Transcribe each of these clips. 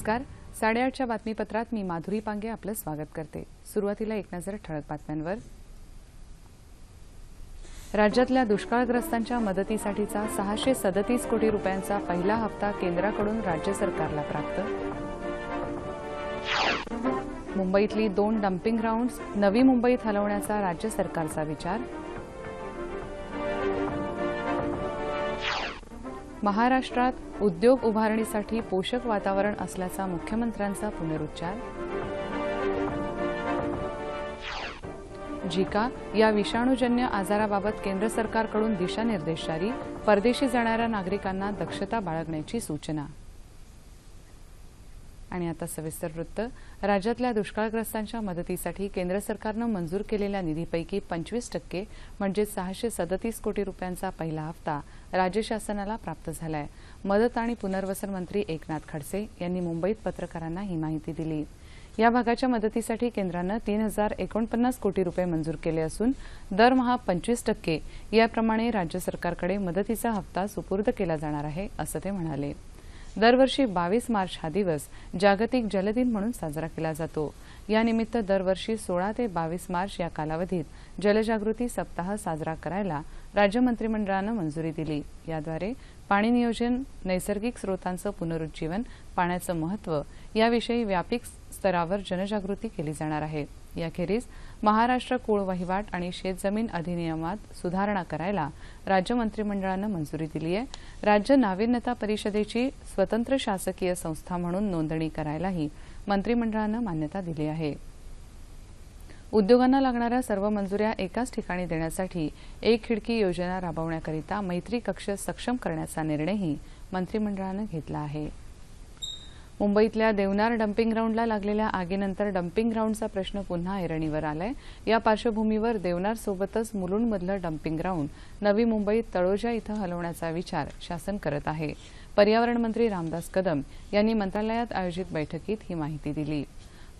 नमस्कार. साडेआठच्या बातमीपत्रात मी माधुरी पांगे आपलं स्वागत करते. सुरुवातीला एक नजर ठळक बातम्यांवर. राज्यातल्या दुष्काळग्रस्तांच्या मदतीसाठीचा सहाशे सदतीस कोटी रुपयांचा पहिला हप्ता केंद्राकडून राज्य सरकारला प्राप्त. मुंबईतली दोन डम्पिंग ग्राउंड्स नवी मुंबईत हलवण्याचा राज्य सरकारचा विचार. महाराष्ट्रात उद्योग उभारणीसाठी पोषक वातावरण असल्याचा मुख्यमंत्र्यांचा पुनरुच्चार. झिका या विषाणूजन्य आजाराबाबत केंद्र सरकारकडून दिशानिर्देश जारी परदेशी जाणाऱ्या नागरिकांना दक्षता बाळगण्याची सूचना. आणि आता सविस्तर वृत्त. राज्यातल्या दुष्काळग्रस्तांच्या मदतीसाठी केंद्र सरकारनं मंजूर केलेल्या निधीपैकी पंचवीस टक्के म्हणजे सहाशे सदतीस कोटी रुपयांचा पहिला हप्ता राज्य शासनाला प्राप्त झालाय. मदत आणि पुनर्वसन मंत्री एकनाथ खडसे यांनी मुंबईत पत्रकारांना ही माहिती दिली. या भागाच्या मदतीसाठी केंद्रानं तीन हजार एकोणपन्नास कोटी रुपये मंजूर केले असून दरमहा पंचवीस टक्के याप्रमाणे राज्य सरकारकडे मदतीचा हप्ता सुपूर्द केला जाणार आहे असं ते म्हणाले. दरवर्षी बावीस मार्च हा दिवस जागतिक जलदिन म्हणून साजरा केला जातो. यानिमित्त दरवर्षी सोळा ते बावीस मार्च या कालावधीत जलजागृती सप्ताह साजरा करायला राज्य मंत्रिमंडळानं मंजुरी दिली. याद्वारे पाणी नियोजन नैसर्गिक स्रोतांचं पुनरुज्जीवन पाण्याचं महत्त्व याविषयी व्यापक स्तरावर जनजागृती केली जाणार आहे. याखेरीज महाराष्ट्र कुळ वहिवाट आणि शेतजमीन अधिनियमात सुधारणा करायला राज्य मंत्रिमंडळानं मंजुरी दिली आहे राज्य नाविन्यता परिषदेची स्वतंत्र शासकीय संस्था म्हणून नोंदणी करायलाही मंत्रिमंडळानं मान्यता दिली आहे. उद्योगांना लागणाऱ्या सर्व मंजुऱ्या एकाच ठिकाणी देण्यासाठी एक खिडकी योजना राबवण्याकरिता मैत्री कक्ष सक्षम करण्याचा निर्णयही मंत्रिमंडळानं घेतला आहे. मुंबईतल्या देवनार डम्पिंग ग्राउंडला लागलेल्या आगीनंतर डम्पिंग ग्राउंडचा प्रश्न पुन्हा ऐरणीवर आलाय. या पार्श्वभूमीवर देवनारसोबतच मुलुंडमधलं डम्पिंग ग्राउंड नवी मुंबईत तळोजा इथं हलवण्याचा विचार शासन करत आहे. पर्यावरण मंत्री रामदास कदम यांनी मंत्रालयात आयोजित बैठकीत ही माहिती दिली.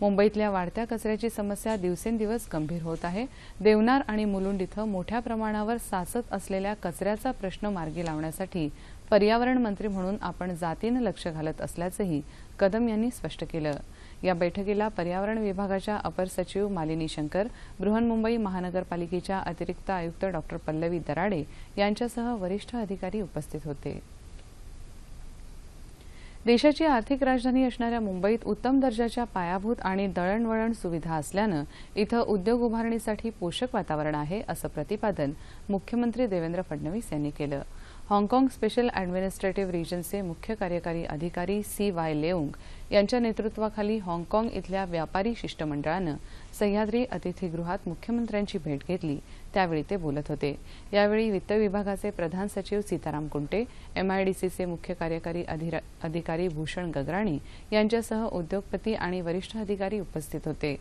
मुंबईतल्या वाढत्या कचऱ्याची समस्या दिवसेंदिवस गंभीर होत आहे. देवनार आणि मुलुंड इथं मोठ्या प्रमाणावर साचत असलेल्या कचऱ्याचा प्रश्न मार्गी लावण्यासाठी पर्यावरण मंत्री म्हणून आपण जातीनं लक्ष घालत असल्याचंही कदम यांनी स्पष्ट केलं. या बैठकीला पर्यावरण विभागाच्या अपर सचिव मालिनी शंकर बृहन्मुंबई महानगरपालिकेच्या अतिरिक्त आयुक्त डॉक्टर पल्लवी दराडे यांच्यासह वरिष्ठ अधिकारी उपस्थित होते. देशाची आर्थिक राजधानी असणाऱ्या मुंबईत उत्तम दर्जाच्या पायाभूत आणि दळणवळण सुविधा असल्यानं इथं उद्योग उभारणीसाठी पोषक वातावरण आहे असं प्रतिपादन मुख्यमंत्री देवेंद्र फडणवीस यांनी केलं. हाँगकाँग स्पेशल ॲडमिनिस्ट्रेटिव्ह रिजनचे मुख्य कार्यकारी अधिकारी सी वाय लेऊंग यांच्या नेतृत्वाखाली हाँगकाँग इथल्या व्यापारी शिष्टमंडळानं सह्याद्री अतिथीगृहात मुख्यमंत्र्यांची भेट घेतली. त्यावेळी ते बोलत होते. यावेळी वित्त विभागाचे प्रधान सचिव सीताराम कुंटे एमआयडीसीचे मुख्य कार्यकारी अधिकारी भूषण गगराणी यांच्यासह उद्योगपती आणि वरिष्ठ अधिकारी उपस्थित होते.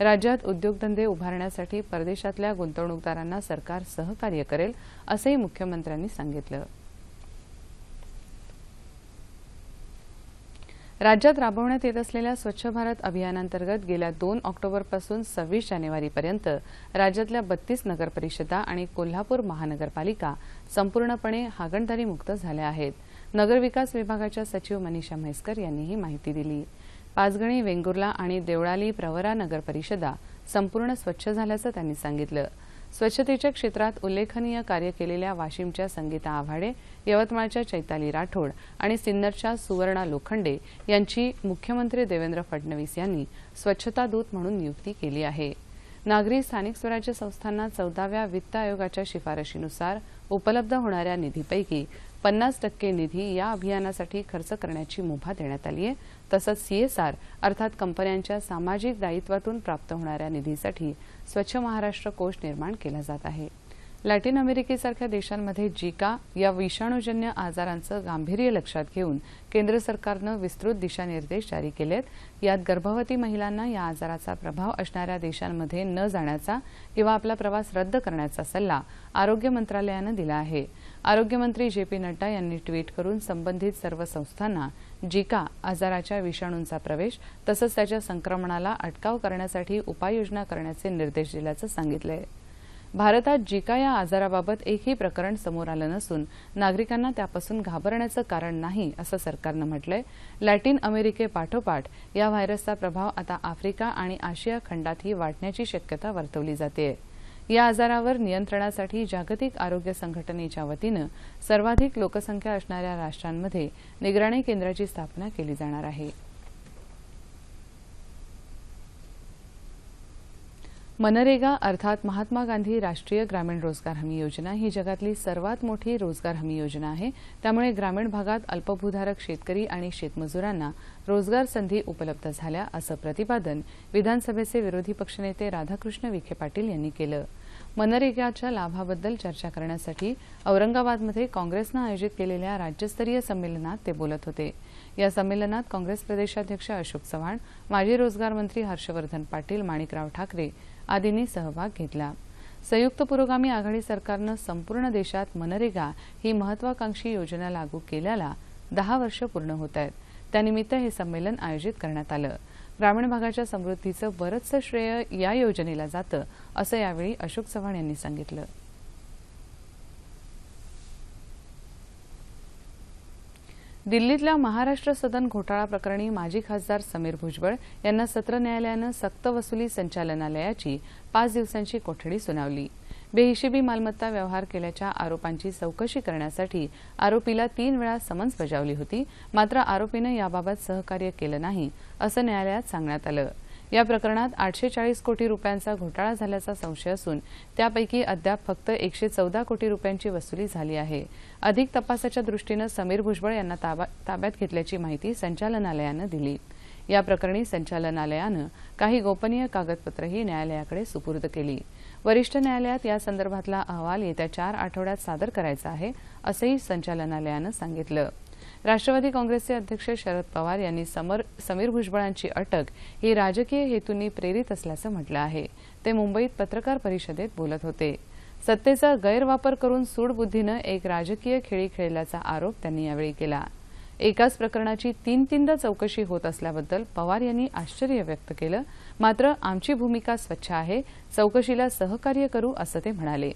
राज्यात उद्योगधंदे उभारण्यासाठी परदेशातल्या गुंतवणूकदारांना सरकार सहकार्य करेल असंही मुख्यमंत्र्यांनी सांगितलं. राज्यात राबवण्यात येत असलेल्या स्वच्छ भारत अभियानांतर्गत गेल्या दोन ऑक्टोबरपासून सव्वीस जानेवारीपर्यंत राज्यातल्या बत्तीस नगरपरिषदा आणि कोल्हापूर महानगरपालिका संपूर्णपणे हागणदारी मुक्त झाल्या आहेत. नगरविकास विभागाच्या सचिव मनीषा म्हैसकर यांनी ही माहिती दिली. पाचगणी वेंगुर्ला आणि देवळाली प्रवरा नगर परिषदा संपूर्ण स्वच्छ झाल्याचं त्यांनी सांगितलं. स्वच्छतेच्या क्षेत्रात उल्लेखनीय कार्य केलेल्या वाशिमच्या संगीता आव्हाडे यवतमाळच्या चैताली राठोड आणि सिन्नरच्या सुवर्णा लोखंडे यांची मुख्यमंत्री देवेंद्र फडणवीस यांनी स्वच्छता दूत म्हणून नियुक्ती केली आहे. नागरी स्थानिक स्वराज्य संस्थांना चौदाव्या वित्त आयोगाच्या शिफारशीनुसार उपलब्ध होणाऱ्या निधीपैकी पन्नास टक्के निधी या अभियानासाठी खर्च करण्याची मुभा देण्यात आली आहे तसंच सीएसआर अर्थात कंपन्यांच्या सामाजिक दायित्वातून प्राप्त होणाऱ्या निधीसाठी स्वच्छ महाराष्ट्र कोष निर्माण केला जात आहे. लॅटिन अमेरिकेसारख्या देशांमध्ये जिका या विषाणूजन्य आजारांचं गांभीर्य लक्षात घेऊन केंद्र सरकारनं विस्तृत दिशानिर्देश जारी केलेत. यात गर्भवती महिलांना या आजाराचा प्रभाव असणाऱ्या देशांमध्ये न जाण्याचा किंवा आपला प्रवास रद्द करण्याचा सल्ला आरोग्य मंत्रालयानं दिला आहे. आरोग्यमंत्री जे पी नड्डा यांनी ट्विट करून संबंधित सर्व संस्थांना जिका आजाराच्या विषाणूंचा प्रवेश तसंच त्याच्या संक्रमणाला अटकाव करण्यासाठी उपाययोजना करण्याचे निर्देश दिल्याचं सांगितलंय. भारतात जिका या आजाराबाबत एकही प्रकरण समोर आलं नसून नागरिकांना त्यापासून घाबरण्याचं कारण नाही असं सरकारनं म्हटलंय. लॅटिन अमेरिकेपाठोपाठ या व्हायरसचा प्रभाव आता आफ्रिका आणि आशिया खंडातही वाढण्याची शक्यता वर्तवली जाते या आजारावर नियंत्रणासाठी जागतिक आरोग्य संघटनेच्या वतीनं सर्वाधिक लोकसंख्या असणाऱ्या राष्ट्रांमध्ये निगराणी केंद्राची स्थापना केली जाणार आहे. मनरेगा अर्थात महात्मा गांधी राष्ट्रीय ग्रामीण रोजगार हमी योजना ही जगातली सर्वात मोठी रोजगार हमी योजना आहे. त्यामुळे ग्रामीण भागात अल्पभूधारक शेतकरी आणि शेतमजुरांना रोजगार संधी उपलब्ध झाल्या असं प्रतिपादन विधानसभेचे विरोधी पक्षनेते राधाकृष्ण विखे पाटील यांनी केलं. मनरेगाच्या लाभाबद्दल चर्चा करण्यासाठी औरंगाबादमध्ये काँग्रेसनं आयोजित केलेल्या राज्यस्तरीय संमेलनात ते बोलत होते. या संमेलनात काँग्रेस प्रदेशाध्यक्ष अशोक चव्हाण माजी रोजगार मंत्री हर्षवर्धन पाटील माणिकराव ठाकरे आदींनी सहभाग घेतला. संयुक्त पुरोगामी आघाडी सरकारनं संपूर्ण देशात मनरेगा ही महत्वाकांक्षी योजना लागू केल्याला दहा वर्ष पूर्ण होत आहेत. त्यानिमित्त हे संमेलन आयोजित करण्यात आलं. ग्रामीण भागाच्या समृद्धीचं बरंचसं श्रेय या योजनेला जातं असं यावेळी अशोक चव्हाण यांनी सांगितलं. दिल्लीतल्या महाराष्ट्र सदन घोटाळा प्रकरणी माजी खासदार समीर भुजबळ यांना सत्र न्यायालयानं सक्तवसुली संचालनालयाची पाच दिवसांची कोठडी सुनावली. बेहिशेबी मालमत्ता व्यवहार केल्याच्या आरोपांची चौकशी करण्यासाठी आरोपीला तीन वेळा समन्स बजावली होती मात्र आरोपीनं याबाबत सहकार्य केलं नाही असं न्यायालयात सांगण्यात आलं. या प्रकरणात आठशे चाळीस कोटी रुपयांचा घोटाळा झाल्याचा संशय असून त्यापैकी अद्याप फक्त एकशे चौदा कोटी रुपयांची वसुली झाली आहे. अधिक तपासाच्या दृष्टीनं समीर भुजबळ यांना ताब्यात घेतल्याची माहिती संचालनालयानं दिली. या प्रकरणी संचालनालयानं काही गोपनीय कागदपत्रही न्यायालयाकडे सुपूर्द केली. वरिष्ठ न्यायालयात या संदर्भातला अहवाल येत्या चार आठवड्यात सादर करायचा आहे असंही संचालनालयानं सांगितलं. राष्ट्रवादी काँग्रेसचे अध्यक्ष शरद पवार यांनी समीर भुजबळांची अटक ही राजकीय हेतूंनी प्रेरित असल्याचं म्हटलं आहे. ते मुंबईत पत्रकार परिषदेत बोलत होते. सत्तेचा गैरवापर करून सूडबुद्धीनं एक राजकीय खेळी खेळल्याचा आरोप त्यांनी यावेळी केला. एकाच प्रकरणाची तीन तीनदा चौकशी होत असल्याबद्दल पवार यांनी आश्चर्य व्यक्त केलं. मात्र आमची भूमिका स्वच्छ आहे चौकशीला सहकार्य करू असं ते म्हणाले.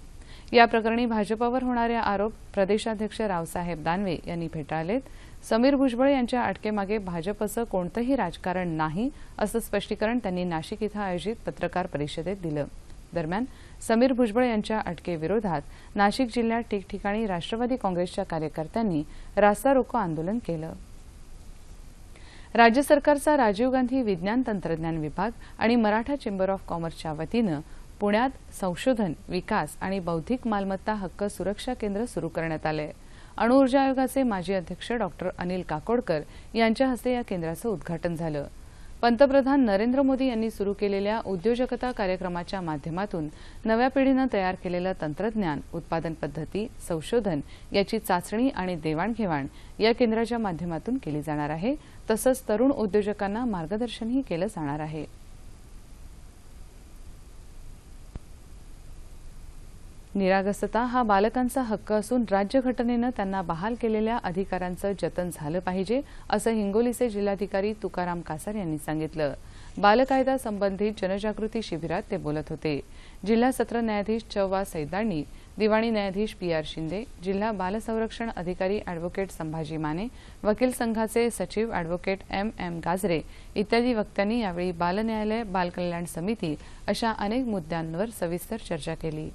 या प्रकरणी भाजपावर होणारे आरोप प्रदेशाध्यक्ष रावसाहेब दानवे यांनी फेटाळलेत. समीर भुजबळ यांच्या अटकेमागे भाजपचं कोणतंही राजकारण नाही असं स्पष्टीकरण त्यांनी नाशिक इथं आयोजित पत्रकार परिषदेत दिलं. दरम्यान समीर भुजबळ यांच्या अटकेविरोधात नाशिक जिल्ह्यात ठिकठिकाणी राष्ट्रवादी काँग्रेसच्या कार्यकर्त्यांनी रास्ता रोको आंदोलन केलं. राज्य सरकारचा राजीव गांधी विज्ञान तंत्रज्ञान विभाग आणि मराठा चेंबर ऑफ कॉमर्सच्या वतीनं पुण्यात संशोधन विकास आणि बौद्धिक मालमत्ता हक्क सुरक्षा केंद्र सुरू करण्यात आले. अणुऊर्जा आयोगाचे माजी अध्यक्ष डॉक्टर अनिल काकोडकर यांच्या हस्ते या केंद्राचं उद्घाटन झालं. पंतप्रधान नरेंद्र मोदी यांनी सुरू केलेल्या उद्योजकता कार्यक्रमाच्या माध्यमातून नव्या पिढीनं तयार केलेलं तंत्रज्ञान उत्पादन पद्धती संशोधन याची चाचणी आणि देवाणघेवाण या केंद्राच्या माध्यमातून केली जाणार आहे. तसंच तरुण उद्योजकांना मार्गदर्शनही केलं जाणार आहे. निरागसता हा बालकांचा हक्क असून राज्यघटनेनं त्यांना बहाल केलेल्या अधिकारांचं जतन झालं पाहिजे असं हिंगोलीचे जिल्हाधिकारी तुकाराम कासार यांनी सांगितलं. बालकायदा संबंधित जनजागृती शिबिरात ते बोलत होते. जिल्हा सत्र न्यायाधीश चव्वा सैदाणी दिवाणी न्यायाधीश पी आर शिंदे जिल्हा बालसंरक्षण अधिकारी अॅडव्होकेट संभाजी माने वकील संघाचे सचिव अॅडव्होकेट एम एम गाजरे इत्यादी वक्त्यांनी यावेळी बाल न्यायालय बालकल्याण समिती अशा अनेक मुद्द्यांवर सविस्तर चर्चा केली.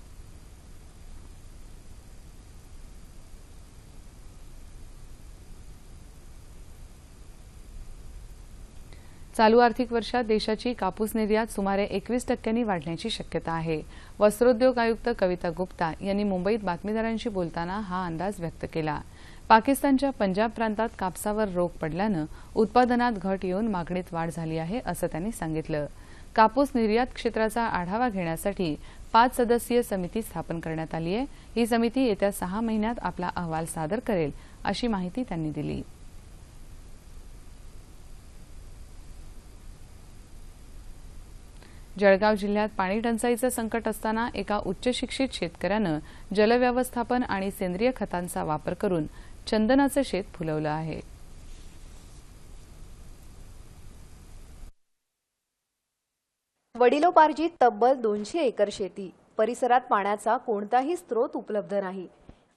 चालू आर्थिक वर्षात देशाची कापूस निर्यात सुमारे एकवीस टक्क्यांनी वाढण्याची शक्यता आहे. वस्त्रोद्योग आयुक्त कविता गुप्ता यांनी मुंबईत बातमीदारांशी बोलताना हा अंदाज व्यक्त केला. पाकिस्तानच्या पंजाब प्रांतात कापसावर रोग पडल्यानं उत्पादनात घट येऊन मागणीत वाढ झाली आहे असं त्यांनी सांगितलं. कापूस निर्यात क्षेत्राचा आढावा घेण्यासाठी पाच सदस्यीय समिती स्थापन करण्यात आली आहे. ही समिती येत्या सहा महिन्यात आपला अहवाल सादर करेल अशी माहिती त्यांनी दिली. जळगाव जिल्ह्यात पाणी टंचाईचं संकट असताना एका उच्च शिक्षित शेतकऱ्यानं जलव्यवस्थापन आणि सेंद्रिय खतांचा वापर करून चंदनाचं शेत फुलवलं आहे. वडिलोपार्जित तब्बल दोनशे एकर शेती. परिसरात पाण्याचा कोणताही स्रोत उपलब्ध नाही.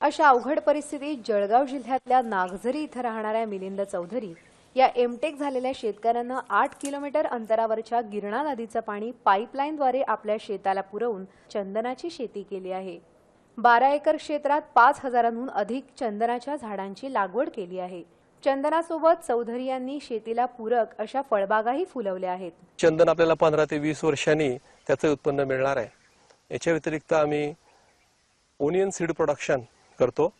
अशा अवघड परिस्थितीत जळगाव जिल्ह्यातल्या नागझरी इथं राहणाऱ्या मिलिंद चौधरी या एमटेक झालेल्या शेतकऱ्यानं आठ किलोमीटर अंतरावरच्या गिरणा नदीचं पाणी पाईपलाईनद्वारे आपल्या शेताला पुरवून चंदनाची शेती केली आहे. बारा एकर क्षेत्रात पाच हजारांहून अधिक चंदनाच्या झाडांची लागवड केली आहे. चंदनासोबत चौधरी यांनी शेतीला पूरक अशा फळबागाही फुलवल्या आहेत. चंदन आपल्याला पंधरा ते वीस वर्षांनी त्याचं उत्पन्न मिळणार आहे. याच्या व्यतिरिक्त आम्ही ओनियन सीड प्रोडक्शन करतो.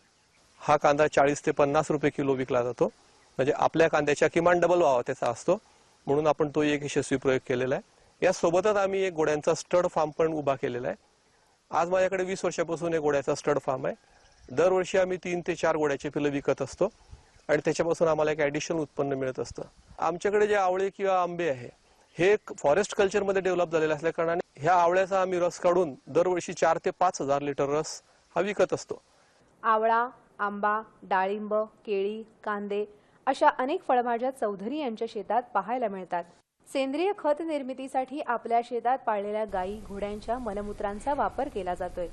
हा कांदा चाळीस ते पन्नास रुपये किलो विकला जातो. म्हणजे आपल्या कांद्याच्या किमान डबल व्हावा त्याचा असतो. म्हणून आपण तो एक यशस्वी प्रयोग केलेला आहे. यासोबतच आम्ही एक गोड्यांचा स्टड फार्म पण उभा केलेला आहे. आज माझ्याकडे वीस वर्षापासून एक गोड्याचा स्टड फार्म आहे. दरवर्षी आम्ही तीन ते चार गोड्याची पिलं विकत असतो. आणि त्याच्यापासून आम्हाला एक ऍडिशनल उत्पन्न मिळत असतं. आमच्याकडे जे आवळे किंवा आंबे आहे हे फॉरेस्ट कल्चरमध्ये डेव्हलप झालेलं असल्या कारणाने ह्या आवळ्याचा आम्ही रस काढून दरवर्षी चार ते पाच हजार लिटर रस हा विकत असतो. आवळा आंबा डाळिंब केळी कांदे अशा अनेक फळभाज्या चौधरी यांच्या शेतात पाहायला मिळतात. सेंद्रिय खत निर्मितीसाठी आपल्या शेतात पाळलेल्या गायी घोड्यांच्या मलमूत्रांचा वापर केला जातोय.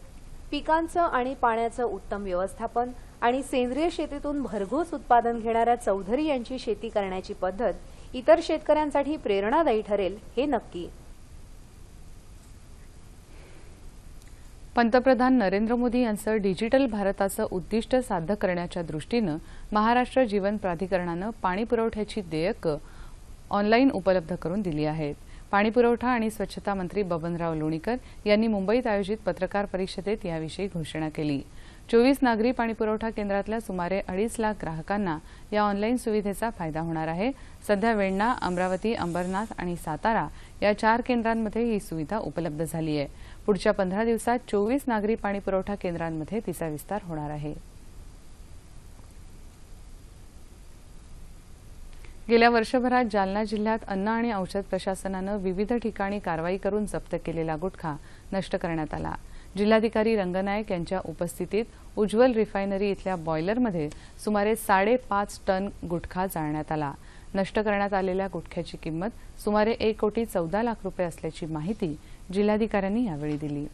पिकांचं आणि पाण्याचं उत्तम व्यवस्थापन आणि सेंद्रिय शेतीतून भरघोस उत्पादन घेणाऱ्या चौधरी यांची शेती करण्याची पद्धत इतर शेतकऱ्यांसाठी प्रेरणादायी ठरेल हे नक्की. पंतप्रधान नरेंद्र मोदी यांचं डिजिटल भारताचं उद्दिष्ट साध्य करण्याच्या दृष्टीनं महाराष्ट्र जीवन प्राधिकरणानं पाणी पुरवठ्याची देयकं ऑनलाईन उपलब्ध करून दिली आहेत. पाणीपुरवठा आणि स्वच्छता मंत्री बबनराव लोणीकर यांनी मुंबईत आयोजित पत्रकार परिषदेत याविषयी घोषणा केली. चोवीस नागरी पाणीपुरवठा केंद्रातल्या सुमारे अडीच लाख ग्राहकांना या ऑनलाईन सुविधेचा फायदा होणार आहे. सध्या वेण्णा अमरावती अंबरनाथ आणि सातारा या चार केंद्रांमध्ये ही सुविधा उपलब्ध झाली आहे. पुढच्या पंधरा दिवसात चोवीस नागरी पाणीपुरवठा केंद्रांमध्ये तिचा विस्तार होणार आहे. गेल्या वर्षभरात जालना जिल्ह्यात अन्न आणि औषध प्रशासनानं विविध ठिकाणी कारवाई करून जप्त केलेला गुटखा नष्ट करण्यात आला. जिल्हाधिकारी रंगनायक यांच्या उपस्थितीत उज्ज्वल रिफायनरी इथल्या बॉयलरमध्ये सुमारे साडेपाच टन गुटखा जाळण्यात आला. नष्ट करण्यात आलेल्या गुटख्याची किंमत सुमारे एक कोटी चौदा लाख रुपये असल्याची माहिती जिल्हाधिकाऱ्यांनी यावेळी दिली.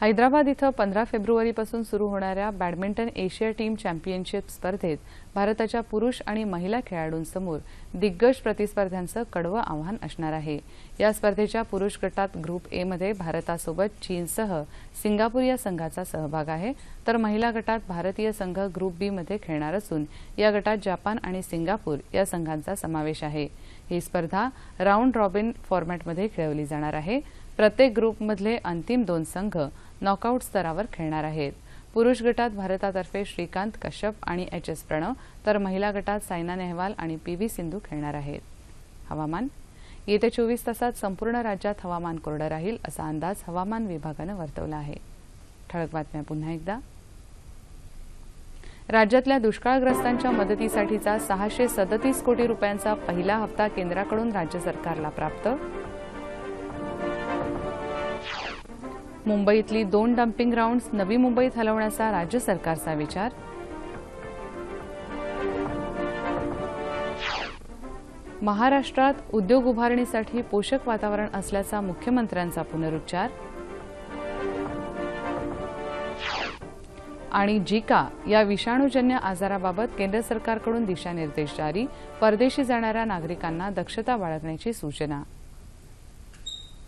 हैदराबाद इथं पंधरा फेब्रुवारीपासून सुरू होणाऱ्या बॅडमिंटन एशिया टीम चॅम्पियनशिप स्पर्धेत भारताच्या पुरुष आणि महिला खेळाडूंसमोर दिग्गज प्रतिस्पर्ध्यांचं कडवं आव्हान असणार आहे. या स्पर्धेच्या पुरुष गटात ग्रुप ए मध्ये भारतासोबत चीनसह सिंगापूर या संघाचा सहभाग आहे. तर महिला गटात भारतीय संघ ग्रुप बी मध्ये खेळणार असून या गटात जपान आणि सिंगापूर या संघांचा समावेश आहे. ही स्पर्धा राऊंड रॉबिन फॉर्मॅटमध्ये खेळवली जाणार आहे. प्रत्येक ग्रुपमधले अंतिम दोन संघ नॉकआऊट स्तरावर खेळणार आहेत. पुरुष गटात भारतातर्फे श्रीकांत कश्यप आणि एच एस प्रणव तर महिला गटात सायना नेहवाल आणि पी व्ही सिंधू खेळणार आहेत. हवामान? येत्या चोवीस तासात संपूर्ण राज्यात हवामान कोरडं राहील असा अंदाज हवामान विभागानं वर्तवला आहे. ठळक बातम्या पुन्हा एकदा. राज्यातल्या दुष्काळग्रस्तांच्या मदतीसाठीचा सहाशे सदतीस कोटी रुपयांचा पहिला हप्ता केंद्राकडून राज्य सरकारला प्राप्त मुंबईतली दोन डम्पिंग ग्राउंड्स नवी मुंबईत हलवण्याचा राज्य सरकारचा विचार. महाराष्ट्रात उद्योग उभारणीसाठी पोषक वातावरण असल्याचा मुख्यमंत्र्यांचा पुनरुच्चार. आणि जिका या विषाणूजन्य आजाराबाबत केंद्र सरकारकडून दिशानिर्देश जारी परदेशी जाणाऱ्या नागरिकांना दक्षता बाळगण्याची सूचना.